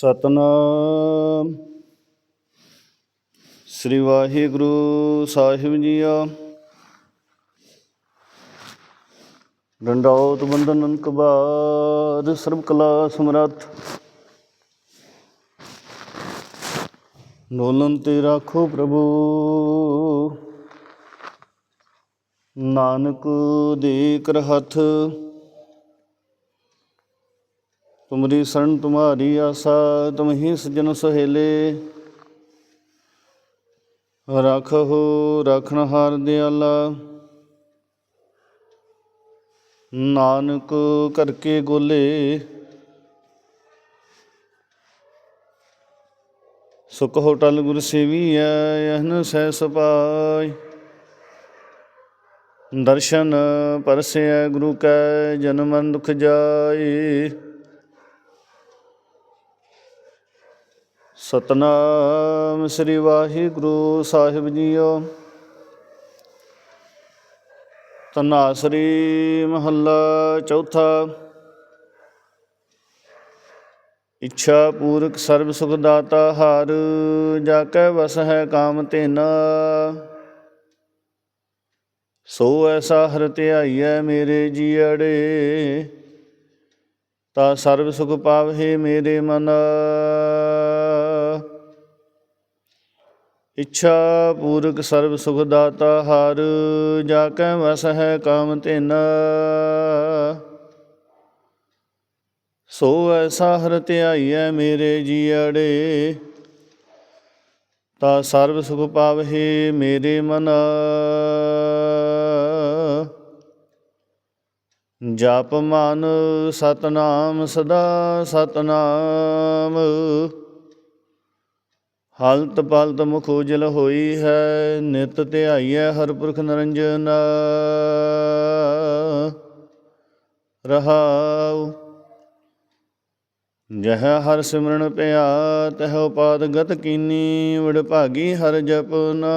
ਸਤਨਾਮ। ਸ੍ਰੀ ਵਾਹਿਗੁਰੂ ਸਾਹਿਬ ਜੀਓ ਡੰਡੌਤ ਬੰਦਨ ਅਨਕਬਾਦ ਸਰਬ ਕਲਾ ਸਮਰੱਥ। ਨੋਲਨ ਤੇ ਰਾਖੋ ਪ੍ਰਭੂ। ਨਾਨਕ ਦੇ ਕਰ ਹੱਥ ਤੁਮਰੀ ਸ਼ਰਨ ਤੁਮਾਰੀ ਆਸਾ ਤੁਮ ਹੀ ਸਜਣ ਸਹੇਲੇ। ਰਖੋ ਰਖਣਹਾਰ ਦਿਆਲਾ। ਨਾਨਕ ਕਰਕੇ ਗੋਲੇ। ਸੁਖ ਹੋਟਲ ਗੁਰ ਸੇਵੀਐ ਯਹਨ ਸਹਿ ਸਪਾਈ। ਦਰਸ਼ਨ ਪਰਸਿਐ ਗੁਰੂ ਕੈ, ਜਨਮ ਦੁਖ ਜਾਏ। ਸਤਨਾਮ ਸ੍ਰੀ ਵਾਹਿਗੁਰੂ ਸਾਹਿਬ ਜੀਓ। ਤਨਾਸਰੀ ਮਹੱਲਾ ਚੌਥਾ। ਇੱਛਾ ਪੂਰਕ ਸਰਬ ਸੁਖ ਦਾਤਾ ਹਰ, ਜਾ ਕੈ ਵਸ ਹੈ ਕਾਮ ਤੇਨਾ ਸੋ ਐਸਾ ਹਰ ਧਿਆਈਐ ਮੇਰੇ ਜੀਅੜੇ, ਤਾ ਸਰਬ ਸੁਖ ਪਾਵਹਿ ਮੇਰੇ ਮਨ। ਇੱਛਾ ਪੂਰਕ ਸਰਬ ਸੁਖ ਦਾਤਾ ਹਰ ਜਾ ਕੈ ਵਸ ਹੈ ਕਾਮ ਤੇਨਾ ਸੋ ਐਸਾ ਹਰ ਧਿਆਈਐ ਮੇਰੇ ਜੀਅੜੇ ਤਾ ਸਰਬ ਸੁਖ ਪਾਵਹਿ ਮੇਰੇ ਮਨ। ਜਪ ਮਨ ਸਤਨਾਮ ਸਦਾ ਸਤਨਾਮ। ਹਲਤ ਪਲਤ ਮੁਖ ਉਜਲ ਹੋਈ ਹੈ, ਨਿਤ ਧਿਆਈਐ ਹਰ ਪੁਰਖ ਨਰੰਜਨ। ਰਹਾਉ, ਜਹ ਹਰ ਸਿਮਰਨ ਪਿਆ, ਤਹ ਉਪਾਦ ਗਤ ਕੀਨੀ, ਵਡ ਭਾਗੀ ਹਰ ਜਪਨਾ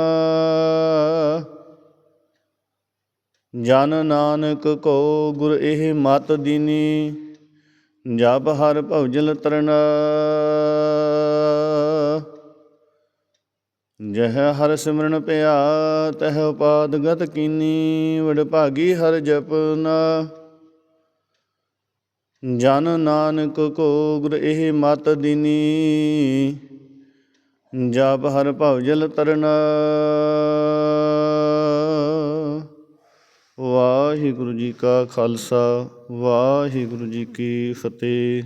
ਜਨ ਨਾਨਕ ਕੋ ਗੁਰ ਇਹ ਮਤ ਦੀਨੀ, ਜਪ ਹਰ ਭਉਜਲ ਤਰਨਾ। ਜਹ ਹਰ ਸਿਮਰਨ ਪਿਆ, ਤਹ ਉਪਾਦ ਗਤ ਕੀਨੀ, ਵਡ ਭਾਗੀ ਹਰ ਜਪਨਾ ਜਨ ਨਾਨਕ ਕੋ ਗੁਰ ਇਹ ਮਤ ਦਿਨੀ, ਜਪ ਹਰ ਭਉਜਲ ਤਰਨਾ ਵਾਹਿਗੁਰੂ ਜੀ ਕਾ ਖਾਲਸਾ, ਵਾਹਿਗੁਰੂ ਜੀ ਕੀ ਫਤਿਹ।